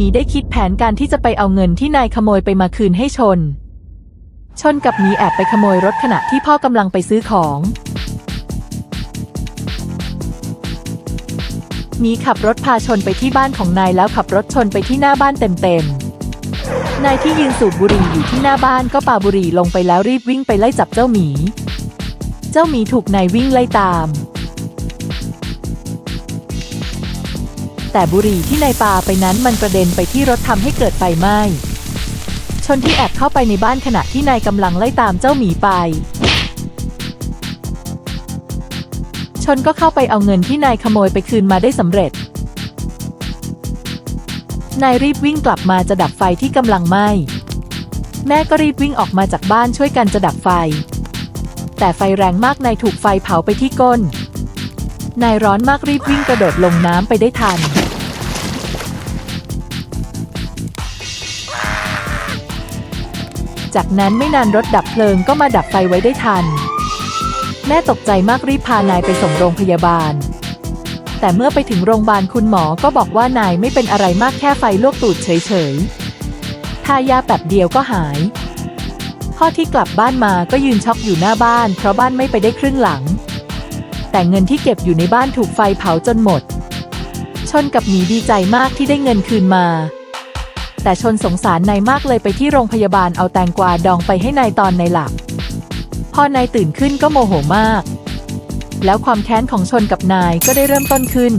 มีได้คิดแผนการที่จะไปเอาเงินที่นายขโมยไปมาคืนให้ชน ชนกับหมีแอบไปขโมยรถขณะที่พ่อกำลังไปซื้อของหมีขับรถพาชนไปที่บ้านของนายแล้วขับรถชนไปที่หน้าบ้านเต็มๆ นายที่ยืนสูบบุหรี่อยู่ที่หน้าบ้านก็ปาบุหรี่ลงไปแล้วรีบวิ่งไปไล่จับเจ้าหมี เจ้าหมีถูกนายวิ่งไล่ตาม แต่บุหรี่ที่นายปาไปนั้นมันกระเด็นไปที่รถทำให้เกิดไฟไหม้ชนที่แอบเข้าไปในบ้านขณะที่นายกำลังไล่ตามเจ้าหมีไป ชนก็เข้าไปเอาเงินที่นายขโมยไปคืนมาได้สำเร็จ นายรีบวิ่งกลับมาจะดับไฟที่กำลังไหม้แม่ก็รีบวิ่งออกมาจากบ้านช่วยกันจะดับไฟ แต่ไฟแรงมากนายถูกไฟเผาไปที่ก้น นายร้อนมากรีบวิ่งกระโดดลงน้ำไปได้ทัน จากนั้นไม่นานรถดับเพลิงก็มาดับไฟไว้ได้ทัน แม่ตกใจมากรีบพานายไปส่งโรงพยาบาล แต่เมื่อไปถึงโรงพยาบาลคุณหมอก็บอกว่านายไม่เป็นอะไรมากแค่ไฟลวกตูดเฉยๆทายาแป๊บเดียวก็หาย พ่อที่กลับบ้านมาก็ยืนช็อกอยู่หน้าบ้าน เพราะบ้านไม่ไปได้ครึ่งหลัง แต่เงินที่เก็บอยู่ในบ้านถูกไฟเผาจนหมด ชนกับหมีดีใจมากที่ได้เงินคืนมา แต่ชนสงสารนายมากเลยไปที่โรงพยาบาลเอาแตงกวาดองไปให้นายตอนนายหลับ พอนายตื่นขึ้นก็โมโหมาก แล้วความแค้นของชนกับนายก็ได้เริ่มต้นขึ้น